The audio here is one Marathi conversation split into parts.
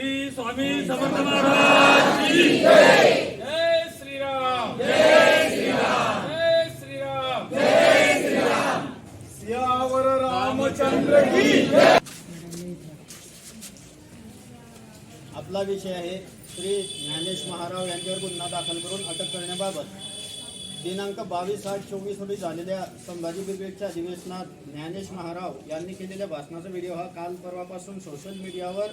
श्री स्वामी समर्थ महाराज की जय। श्रीराम जय श्रीराम। जय श्रीराम। जय श्रीराम। सियावर रामचंद्र की आपला विषय आहे श्री ज्ञानेश महाराव यांच्यावर गुन्हा दाखल करून अटक करण्याबाबत. दिनांक बावीस आठ चोवीस रोजी झालेल्या संभाजी ब्रिगेडच्या अधिवेशनात ज्ञानेश महाराव यांनी केलेल्या भाषणाचा व्हिडिओ हा काल परवापासून सोशल मीडियावर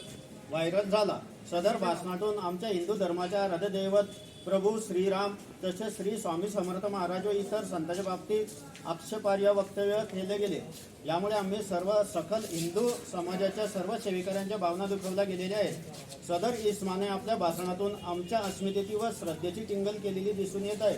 व्हायरल झाला. सदर भाषणातून आमच्या हिंदू धर्माच्या हृदयदैवत प्रभू श्रीराम तसेच श्री स्वामी समर्थ महाराज व इतर संतांच्या बाबतीत आक्षेपार्ह वक्तव्य केले गेले. यामुळे आम्ही सर्व सकल हिंदू समाजाच्या सर्व सेविकांच्या भावना दुखवल्या गेलेल्या आहेत. सदर इस्माने आपल्या भाषणातून आमच्या अस्मितेची व श्रद्धेची टिंगल केलेली दिसून येत आहे.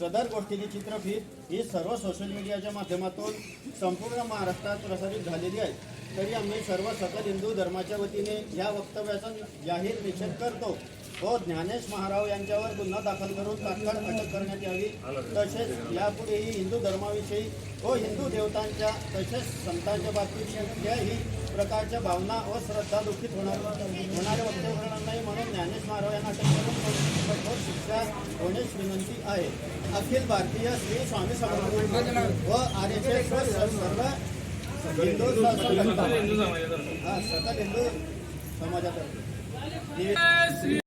सदर गोष्टीची चित्रफित ही सर्व सोशल मीडियाच्या माध्यमातून संपूर्ण महाराष्ट्रात प्रसारित झालेली आहे. तरी आम्ही सर्व सकल हिंदू धर्माच्या वतीने या वक्तव्याचा जाहीर निषेध करतो. व ज्ञानेश महाराव यांच्यावर गुन्हा दाखल करून तात्काळ अटक करण्यात यावी. तसेच यापुढेही हिंदू धर्माविषयी व हिंदू देवतांच्या तसेच संतांच्या बाबतीत कोणत्याही प्रकारच्या भावना व श्रद्धा दुःखित होणार होणारे वक्तव्य होणार नाही म्हणून ज्ञानेश महाराव यांना अटक करून कठोर शिक्षा होण्यास विनंती आहे. अखिल भारतीय श्री स्वामी समर्थ व आर एस एस सर्व हिंदू हा समाजातर्फे.